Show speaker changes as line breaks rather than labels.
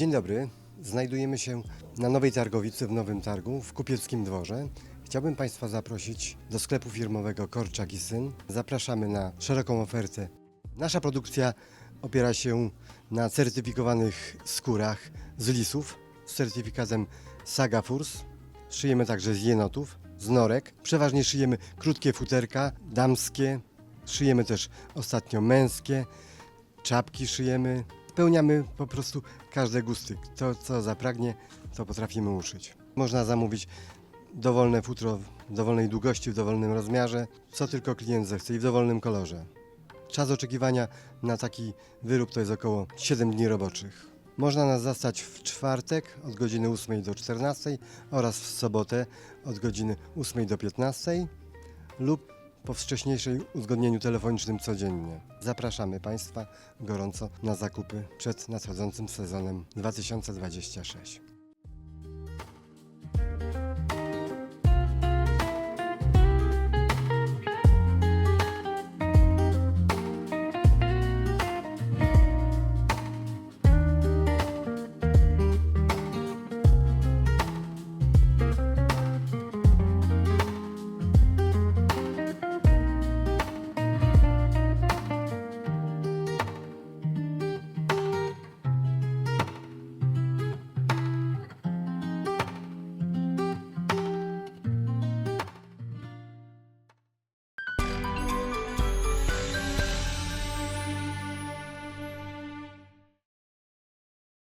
Dzień dobry. Znajdujemy się na Nowej Targowicy w Nowym Targu w Kupieckim Dworze. Chciałbym Państwa zaprosić do sklepu firmowego Korczak i Syn. Zapraszamy na szeroką ofertę. Nasza produkcja opiera się na certyfikowanych skórach z lisów z certyfikatem Saga Furs. Szyjemy także z jenotów, z norek. Przeważnie szyjemy krótkie futerka damskie. Szyjemy też ostatnio męskie. Czapki szyjemy. Spełniamy po prostu każde gusty. Kto co zapragnie, to potrafimy uszyć. Można zamówić dowolne futro w dowolnej długości, w dowolnym rozmiarze, co tylko klient zechce i w dowolnym kolorze. Czas oczekiwania na taki wyrób to jest około 7 dni roboczych. Można nas zastać w czwartek od godziny 8 do 14 oraz w sobotę od godziny 8 do 15 lub po wcześniejszej uzgodnieniu telefonicznym codziennie. Zapraszamy Państwa gorąco na zakupy przed nadchodzącym sezonem 2026.